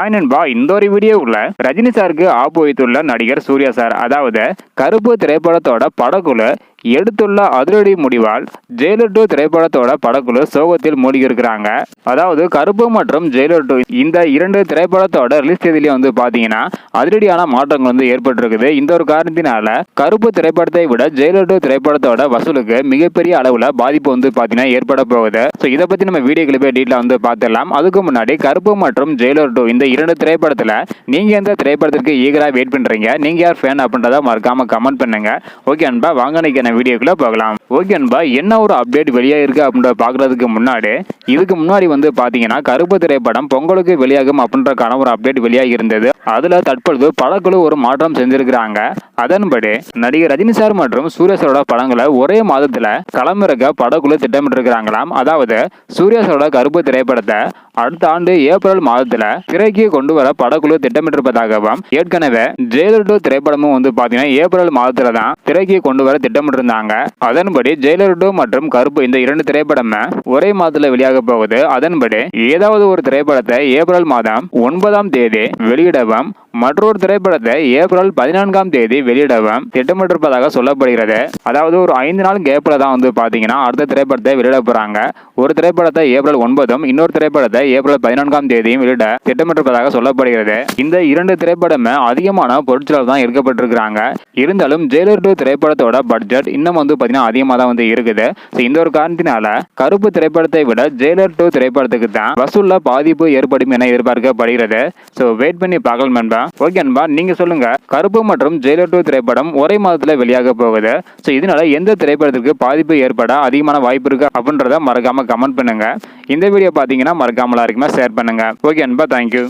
Hi நண்பா இந்த ஒரு வீடியோவுல ரஜினி சாருக்கு ஆப்பு வைத்துள்ள நடிகர் சூர்யா சார் அதாவது கருப்பு திரைப்படத்தோட படக்குழு எடுத்துள்ள அதிரடி முடிவால் ஜெயிலர் டூ திரைப்படத்தோட படக்குழு சோகத்தில் மூழ்கியிருக்கிறாங்க. அதாவது கருப்பு மற்றும் ஜெயிலர் டூ இந்த இரண்டு திரைப்படத்தோட ரிலீஸ் தேதியிலே வந்து பார்த்தீங்கன்னா அதிரடியான மாற்றங்கள் வந்து ஏற்பட்டிருக்குது. இந்த ஒரு காரணத்தினால கருப்பு திரைப்படத்தை விட ஜெயிலர் டூ திரைப்படத்தோட வசூலுக்கு மிகப்பெரிய அளவில் பாதிப்பு வந்து பார்த்தீங்கன்னா ஏற்பட போகுது. ஸோ இதை பற்றி நம்ம வீடியோ கிளிப்பே டீட்டெயில் வந்து பார்த்துடலாம். அதுக்கு முன்னாடி கருப்பு மற்றும் ஜெயிலர் டூ இந்த இரண்டு திரைப்படத்தில் நீங்கள் எந்த திரைப்படத்திற்கு ஈகராக வெயிட் பண்ணுறீங்க நீங்கள் யார் ஃபேன் அப்படின்றத மறக்காமல் கமெண்ட் பண்ணுங்க. ஓகே அன்பா வாங்க இன்னைக்கு வீடியோக்குள்ள பார்க்கலாம் ஓகே அன்பா என்ன ஒரு அப்டேட் வெளியாயிருக்கு அப்படின்ற பாக்குறதுக்கு முன்னாடி இதுக்கு முன்னாடி வந்து பாத்தீங்கன்னா கருப்பு திரைப்படம் பொங்கலுக்கு வெளியாகும் அப்படின்றக்கான ஒரு அப்டேட் வெளியாகி இருந்தது. அதில் தற்பொழுது படக்குழு ஒரு மாற்றம் செஞ்சிருக்கிறாங்க. அதன்படி நடிகர் ரஜினி சார் மற்றும் சூர்யா சாரோட படங்களை ஒரே மாதத்தில் களமிறக்க படக்குழு திட்டமிட்டிருக்கிறாங்களாம். அதாவது சூர்யா சாரோட கருப்பு திரைப்படத்தை அடுத்த ஆண்டு ஏப்ரல் மாதத்தில் திரைக்கு கொண்டு வர படக்குழு திட்டமிட்டிருப்பதாகவும் ஏற்கனவே ஜெயிலர் டூ திரைப்படமும் வந்து பார்த்தீங்கன்னா ஏப்ரல் மாதத்தில் தான் திரைக்கு கொண்டு வர திட்டமிட்டிருந்தாங்க. அதன்படி ஜெயிலர் டூ மற்றும் கருப்பு இந்த இரண்டு திரைப்படமே ஒரே மாதத்தில் வெளியாக போகுது. அதன்படி ஏதாவது ஒரு திரைப்படத்தை ஏப்ரல் மாதம் ஒன்பதாம் தேதி வெளியிடவும் দাম மற்றொரு திரைப்படத்தை ஏப்ரல் பதினான்காம் தேதி வெளியிடவும் திட்டமிட்டிருப்பதாக சொல்லப்படுகிறது. அதாவது ஒரு ஐந்து நாள் கேப்பில் தான் வந்து பார்த்தீங்கன்னா அடுத்த திரைப்படத்தை வெளியிட போகிறாங்க ஒரு திரைப்படத்தை ஏப்ரல் ஒன்பதும் இன்னொரு திரைப்படத்தை ஏப்ரல் பதினான்காம் தேதியும் வெளியிட திட்டமிட்டிருப்பதாக சொல்லப்படுகிறது. இந்த இரண்டு திரைப்படமே அதிகமான பொருட்செலவு தான் எடுக்கப்பட்டிருக்கிறாங்க இருந்தாலும் ஜெயிலர் டூ திரைப்படத்தோட பட்ஜெட் இன்னும் வந்து பார்த்தீங்கன்னா அதிகமாக தான் வந்து இருக்குது. ஸோ இந்த ஒரு காரணத்தினால கருப்பு திரைப்படத்தை விட ஜெயிலர் டூ திரைப்படத்துக்கு தான் வசூலில் பாதிப்பு ஏற்படும் என எதிர்பார்க்கப்படுகிறது. ஸோ வெயிட் பண்ணி பார்க்கலாம் நண்பா? ஓகே அன்பா நீங்க சொல்லுங்க. கருப்பு மற்றும் ஜெயிலர் டூ திரைப்படம் ஒரே மாதத்துல வெளியாக போகுது. ஸோ இதனால எந்த திரைப்படத்திற்கு பாதிப்பு ஏற்பட அதிகமான வாய்ப்பு இருக்கு அப்படின்றத மறக்காம கமெண்ட் பண்ணுங்க. இந்த வீடியோ பார்த்தீங்கன்னா மறக்காம எல்லாருக்குமே ஷேர் பண்ணுங்க. ஓகே அன்பா தேங்க்யூ